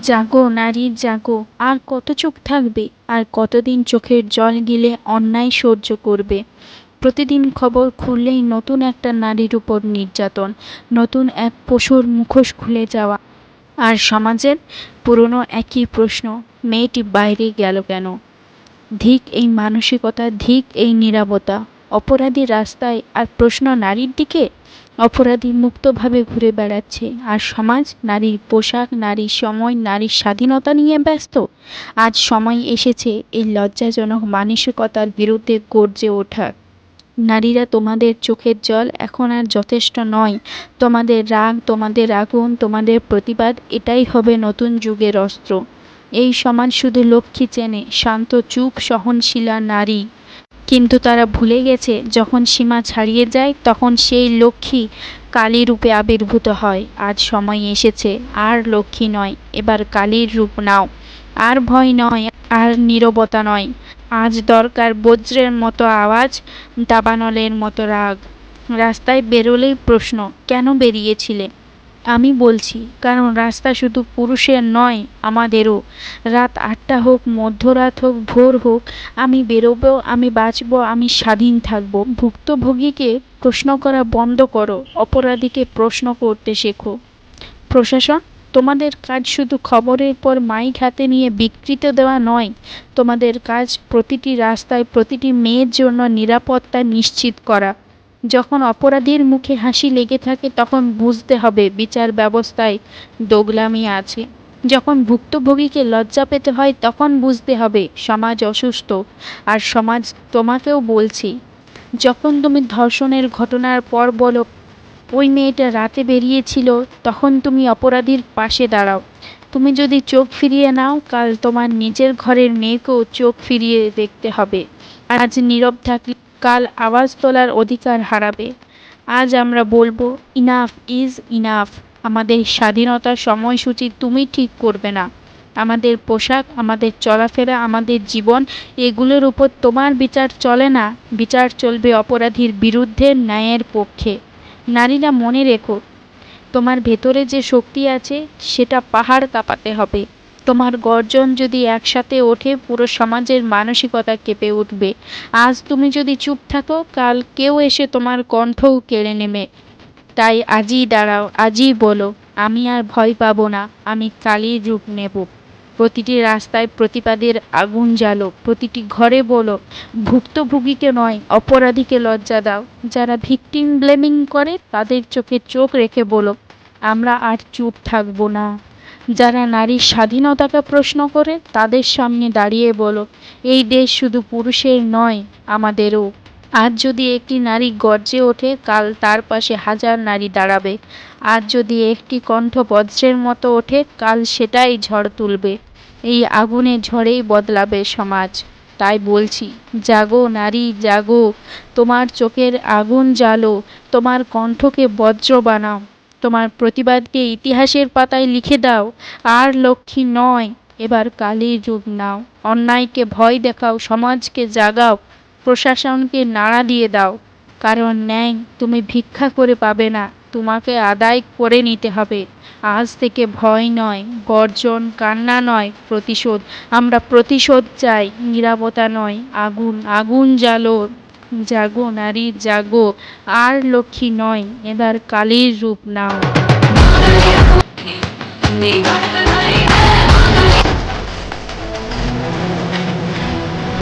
জাগো নারী জাগো, আর কত চোখ থাকবে, আর কতদিন চোখের জল গিলে অন্যায় সহ্য করবে। প্রতিদিন খবর খুললেই নতুন একটা নারীর উপর নির্যাতন, নতুন এক পশুর মুখোশ খুলে যাওয়া। আর সমাজের পুরনো একই প্রশ্ন, মেয়েটি বাইরে গেল কেন? ধিক এই মানসিকতা, ধিক এই নীরবতা। অপরাধী রাস্তায় আর প্রশ্ন নারীর দিকে অপরাধী মুক্তভাবে ঘুরে বেড়াচ্ছে। আর সমাজ, নারীর পোশাক, নারীর সময়, নারীর স্বাধীনতা নিয়ে ব্যস্ত। আজ সময় এসেছে এই লজ্জাজনক মানসিকতার বিরুদ্ধে গর্জে ওঠার নারীরা তোমাদের চোখের জল এখন আর যথেষ্ট নয়। তোমাদের রাগ, তোমাদের আগুন, তোমাদের প্রতিবাদ, এটাই হবে নতুন যুগের অস্ত্র। এই সমাজ শুধু লক্ষ্মী চেনে, শান্ত, চুপ, সহনশীলা নারী। কিন্তু তারা ভুলে গেছে, যখন সীমা ছাড়িয়ে যায়, তখন সেই লক্ষ্মী কালী রূপে আবির্ভূত হয়। আজ সময় এসেছে, আর লক্ষ্মী নয়, এবার কালীর রূপ নাও। আর ভয় নয়, আর নীরবতা নয়। আজ দরকার বজ্রের মতো আওয়াজ, দাবানলের মতো রাগ। রাস্তায় বেরোলেই প্রশ্ন, কেন বেরিয়েছিলে? আমি বলছি, কারণ রাস্তা শুধু পুরুষের নয়, আমাদেরও। রাত আটটা হোক, মধ্যরাত হোক, ভোর হোক, আমি বেরোবো, আমি বাঁচবো, আমি স্বাধীন থাকব। ভুক্তভোগীকে প্রশ্ন করা বন্ধ করো, অপরাধীকে প্রশ্ন করতে শেখো। প্রশাসন, তোমাদের কাজ শুধু খবরের পর মাইক হাতে নিয়ে বিকৃত দেওয়া নয়, তোমাদের কাজ প্রতিটি রাস্তায় প্রতিটি মেয়ের জন্য নিরাপত্তা নিশ্চিত করা। যখন অপরাধীর মুখে হাসি লেগে থাকে তখন বুঝতে হবে বিচার ব্যবস্থায় দোগলামি আছে। যখন ভুক্তভোগীকে লজ্জা পেতে হয় তখন বুঝতে হবে সমাজ অসুস্থ। আর সমাজ তোমাকেও বলছি, যখন তুমি ধর্ষণের ঘটনার পর বলো, ওই মেয়েটা রাতে বেরিয়েছিল, তখন তুমি অপরাধীর পাশে দাঁড়াও। তুমি যদি চোখ ফিরিয়ে নাও, কাল তোমার নিজের ঘরের মেয়েকেও চোখ ফিরিয়ে দেখতে হবে। আজ নীরব থাকলে কাল আওয়াজ তোলার অধিকার হারাবে। আজ আমরা বলব, ইনাফ ইজ ইনাফ। আমাদের স্বাধীনতার সময়সূচি তুমি ঠিক করবে না। আমাদের পোশাক, আমাদের চলাফেরা, আমাদের জীবন, এগুলোর উপর তোমার বিচার চলে না। বিচার চলবে অপরাধীর বিরুদ্ধে, ন্যায়ের পক্ষে। নারীরা মনে রেখো, তোমার ভেতরে যে শক্তি আছে, সেটা পাহাড় কাঁপাতে হবে। তোমার গর্জন যদি একসাথে ওঠে, পুরো সমাজের মানসিকতা কেঁপে উঠবে। আজ তুমি যদি চুপ থাকো, কাল কেউ এসে তোমার কণ্ঠও কেড়ে নেবে। তাই আজই দাঁড়াও, আজই বলো, আমি আর ভয় পাবো না, আমি কালীর রূপ নেব। প্রতিটি রাস্তায় প্রতিবাদের আগুন জ্বালো, প্রতিটি ঘরে বলো, ভুক্তভোগীকে নয়, অপরাধীকে লজ্জা দাও। যারা ভিকটিম ব্লেমিং করে, তাদের চোখে চোখ রেখে বলো, আমরা আর চুপ থাকব না। যারা নারীর স্বাধীনতাকে প্রশ্ন করে, তাদের সামনে দাঁড়িয়ে বলো, এই দেশ শুধু পুরুষের নয়, আমাদেরও। আজ যদি একটি নারী গর্জে ওঠে, কাল তার পাশে হাজার নারী দাঁড়াবে। আজ যদি একটি কণ্ঠ বজ্রের মতো ওঠে, কাল সেটাই ঝড় তুলবে। এই আগুনে ঝড়েই বদলাবে সমাজ। তাই বলছি, জাগো নারী, জাগো। তোমার চোখের আগুন জ্বালো, তোমার কণ্ঠকে বজ্র বানাও। তোমার প্রতিবাদকে ইতিহাসের পাতায় লিখে দাও। আর লক্ষ্মী নয়, এবার কালীর রূপ নাও। অন্যায়কে ভয় দেখাও, সমাজকে জাগাও, প্রশাসনকে নাড়া দিয়ে দাও। কারণ ন্যায় তুমি ভিক্ষা করে পাবে না, তোমাকে আদায় করে নিতে হবে। আজ থেকে ভয় নয়, গর্জন, কান্না নয়, প্রতিশোধ। আমরা প্রতিশোধ চাই, নিরাপত্তা নয়, আগুন আগুন জ্বালো। জাগো নারী জাগো। আর লক্ষ্মী নয় এদার কালীর রূপ নাও।